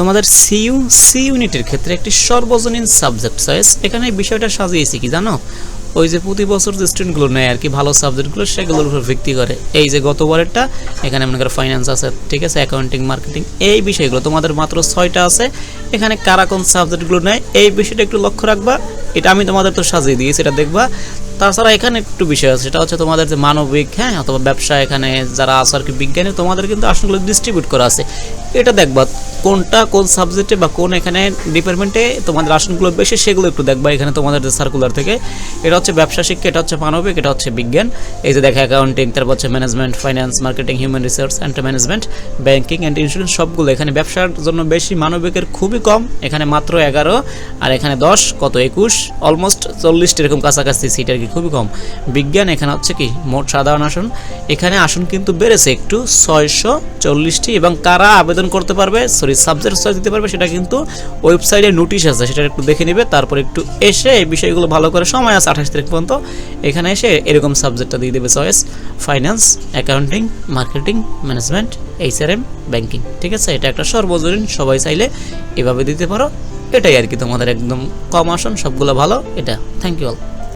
তোমাদের CU C ইউনিটের ক্ষেত্রে একটি সর্বজনীন সাবজেক্ট চয়েস এখানে বিষয়টা সাজিয়েছি কি জানো? ওই যে প্রতি বছর যে স্টুডেন্টগুলো নেয় আর কি, ভালো সাবজেক্টগুলো সেগুলোর উপর ভিত্তি করে। এই যে গতবারেরটা এখানে মনে করো ফাইন্যান্স আছে, ঠিক আছে অ্যাকাউন্টিং মার্কেটিং এই বিষয়গুলো, তোমাদের মাত্র ছয়টা আছে। এখানে কারা কোন সাবজেক্টগুলো নেয়, এই বিষয়টা একটু লক্ষ্য রাখবা। এটা আমি তোমাদের তো সাজিয়ে দিয়েছি, এটা দেখবা। তাছাড়া এখানে একটু বিষয় আছে, সেটা হচ্ছে তোমাদের যে মানবিক হ্যাঁ অথবা ব্যবসা এখানে যারা আছে আর কি বিজ্ঞানী, তোমাদের কিন্তু আসনগুলো ডিস্ট্রিবিউট করা আছে। এটা দেখবা কোনটা কোন সাবজেক্টে বা কোন এখানে ডিপার্টমেন্টে তোমাদের আসনগুলো বেশি সেগুলো একটু দেখবা এখানে তোমাদের সার্কুলার থেকে, এটা হচ্ছে ব্যবসা শিক্ষা, এটা হচ্ছে মানবিক, এটা হচ্ছে বিজ্ঞান। এই যে দেখা অ্যাকাউন্টিং তারপর হচ্ছে management finance marketing human resource and management banking and insurance সবগুলো এখানে ব্যবসার জন্য বেশি মানবিকের খুবই কম। এখানে মাত্র এগারো, আর এখানে দশ, কত একুশ অলমোস্ট চল্লিশটা এরকম কাছাকাছি সিট আর কি, খুবই কম। বিজ্ঞান এখানে হচ্ছে কি, মোট সাধারণ আসন। এখানে আসন কিন্তু বেড়েছে একটু, ছয়শো চল্লিশটি এবং কারা আবেদন করতে পারবে সরি সাবজেক্ট চয়েস দিতে পারবে, সেটা কিন্তু ওয়েবসাইটে নোটিশ আছে, সেটা একটু দেখে নেবে, তারপর একটু এসে এই বিষয়গুলো ভালো করে সময় আছে আঠাশ তারিখ পর্যন্ত, এখানে এসে এরকম সাবজেক্টটা দিয়ে দেবে choice finance accounting marketing management HRM banking ঠিক আছে? এটা একটা সর্বজনীন, সবাই চাইলে এভাবে দিতে পারো, এটাই আর কি তোমাদের একদম কম আসন, সবগুলো ভালো, এটা থ্যাংক ইউ অল